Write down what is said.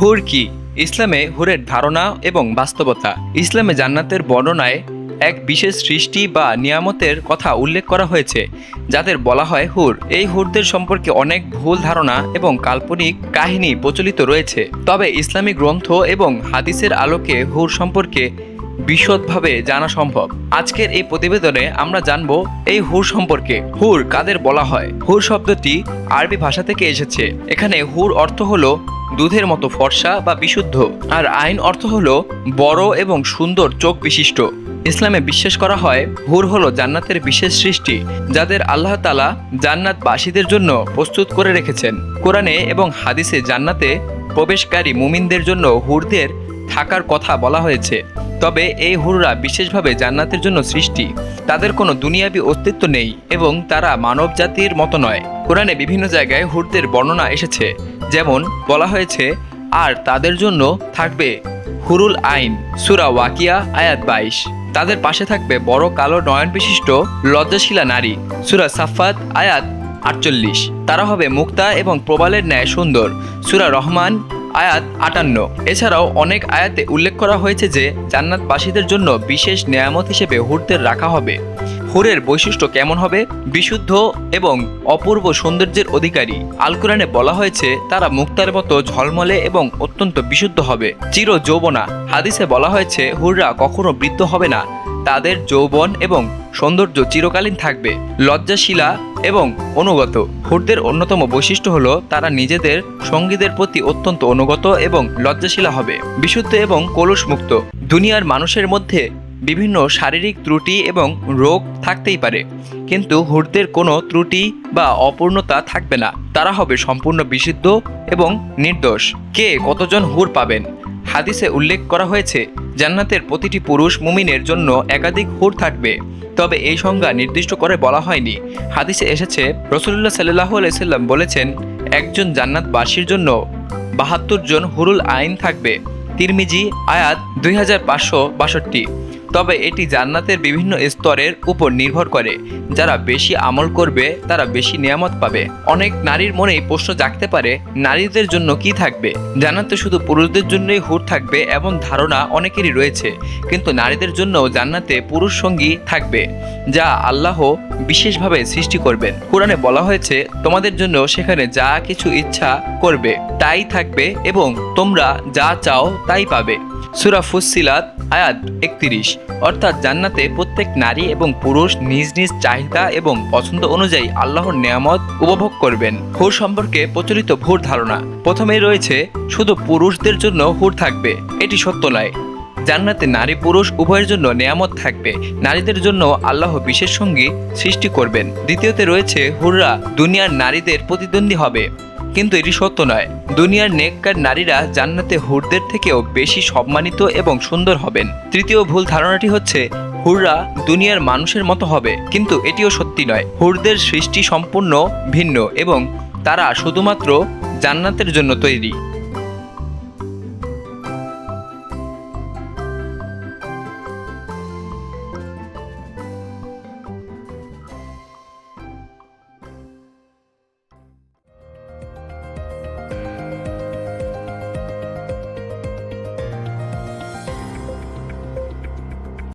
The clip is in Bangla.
হুর কি? ইসলামে হুরের ধারণা এবং বাস্তবতা। ইসলামে জান্নাতের বর্ণনায় এক বিশেষ সৃষ্টি বা নিয়ামতের কথা উল্লেখ করা হয়েছে, যাদের বলা হয় হুর। এই হুরদের সম্পর্কে অনেক ভুল ধারণা এবং কাল্পনিক কাহিনী প্রচলিত রয়েছে। তবে ইসলামী গ্রন্থ এবং হাদিসের আলোকে হুর সম্পর্কে বিশদভাবে জানা সম্ভব। আজকের এই প্রতিবেদনে আমরা জানব এই হুর সম্পর্কে। হুর কাদের বলা হয়? হুর শব্দটি আরবি ভাষা থেকে এসেছে। এখানে হুর অর্থ হলো দুধের মতো ফর্সা বা বিশুদ্ধ। আর আইন অর্থ হলো বড় এবং সুন্দর চোখ বিশিষ্ট। ইসলামে বিশ্বাস করা হয় হুর হলো জান্নাতের বিশেষ সৃষ্টি, যাদের আল্লাহ তালা জান্নাতবাসীদের জন্য প্রস্তুত করে রেখেছেন। কোরআনে এবং হাদিসে জান্নাতে প্রবেশকারী মুমিনদের জন্য হুরদের থাকার কথা বলা হয়েছে। তবে এই হুররা বিশেষভাবে জান্নাতের জন্য সৃষ্টি। তাদের কোনো দুনিয়াবি অস্তিত্ব নেই এবং তারা মানব জাতির মতো নয়। কোরআনে বিভিন্ন জায়গায় হুরদের বর্ণনা এসেছে। যেমন বলা হয়েছে, আর তাদের জন্য থাকবে হুরুল আইন, সুরা ওয়াকিয়া, আয়াত বাইশ। তাদের পাশে থাকবে বড় কালো নয়ন বিশিষ্ট লজ্জাশীলা নারী, সুরা সাফাত আয়াত আটচল্লিশ। তারা হবে মুক্তা এবং প্রবালের ন্যায় সুন্দর, সুরা রহমান, আয়াত আটান্ন। এছাড়াও অনেক আয়াতে উল্লেখ করা হয়েছে যে, জান্নাতবাসীদের জন্য বিশেষ নেয়ামত হিসেবে হুরদের রাখা হবে। হুরের বৈশিষ্ট্য কেমন হবে? বিশুদ্ধ এবং অপূর্ব সৌন্দর্যের অধিকারী। আল কোরআনে বলা হয়েছে, তারা মুক্তার মতো ঝলমলে এবং অত্যন্ত বিশুদ্ধ হবে। চির যৌবনা। হাদিসে বলা হয়েছে, হুররা কখনো বৃদ্ধ হবে না। তাদের যৌবন এবং সৌন্দর্য চিরকালীন থাকবে। লজ্জাশীলা এবং অনুগত। হুরদের অন্যতম বৈশিষ্ট্য হলো, তারা নিজেদের সঙ্গীদের প্রতি অত্যন্ত অনুগত এবং লজ্জাশীলা হবে। বিশুদ্ধ এবং কলুষ মুক্ত দুনিয়ার মানুষের মধ্যে বিভিন্ন শারীরিক ত্রুটি এবং রোগ থাকতেই পারে। কিন্তু হুরদের কোনো ত্রুটি বা অপূর্ণতা থাকবে না। তারা হবে সম্পূর্ণ বিশুদ্ধ এবং নির্দোষ। কে কতজন হুর পাবেন? হাদিসে উল্লেখ করা হয়েছে, জান্নাতের প্রতিটি পুরুষ মুমিনের জন্য একাধিক হুর থাকবে। তবে এই সংজ্ঞা নির্দিষ্ট করে বলা হয়নি। হাদিসে এসেছে রসুল্লাহ সাল্লাহ আলাইসাল্লাম বলেছেন, একজন জান্নাতবাসীর জন্য বাহাত্তর জন হুরুল আইন থাকবে। তিরমিজি আয়াত দুই হাজার পাঁচশো বাষট্টি। তবে এটি জান্নাতের বিভিন্ন স্তরের উপর নির্ভর করে। যারা বেশি আমল করবে, তারা বেশি নিয়ামত পাবে। অনেক নারীর মনেই প্রশ্ন জাগতে পারে, নারীদের জন্য কি থাকবে? জান্নাতে শুধু পুরুষদের জন্যই হুট থাকবে এমন ধারণা অনেকেরই রয়েছে। কিন্তু নারীদের জন্যও জান্নাতে পুরুষ সঙ্গী থাকবে, যা আল্লাহ বিশেষভাবে সৃষ্টি করবেন কোরআনে বলা হয়েছে, তোমাদের জন্য সেখানে যা কিছু ইচ্ছা করবে, তাই থাকবে এবং তোমরা যা চাও তাই পাবে। সুরা ফুসিলাত আয়াত একত্রিশ। অর্থাৎ জান্নাতে প্রত্যেক নারী এবং পুরুষ নিজ নিজ চাহিদা এবং পছন্দ অনুযায়ী আল্লাহর নেয়ামত উপভোগ করবেন। হুর সম্পর্কে প্রচলিত ভুর ধারণা। প্রথমেই রয়েছে, শুধু পুরুষদের জন্য হুর থাকবে। এটি সত্য নয়। জান্নাতে নারী পুরুষ উভয়ের জন্য নেয়ামত থাকবে। নারীদের জন্য আল্লাহ বিশেষ সঙ্গী সৃষ্টি করবেন। দ্বিতীয়তে রয়েছে হুররা, দুনিয়ার নারীদের প্রতিদ্বন্দ্বী হবে। কিন্তু এটি সত্য নয়। দুনিয়ার নেককার নারীরা জান্নাতে হুরদের থেকেও বেশি সম্মানিত এবং সুন্দর হবেন। তৃতীয় ভুল ধারণাটি হচ্ছে, হুররা দুনিয়ার মানুষের মতো হবে। কিন্তু এটিও সত্যি নয়। হুরদের সৃষ্টি সম্পূর্ণ ভিন্ন এবং তারা শুধুমাত্র জান্নাতের জন্য তৈরি।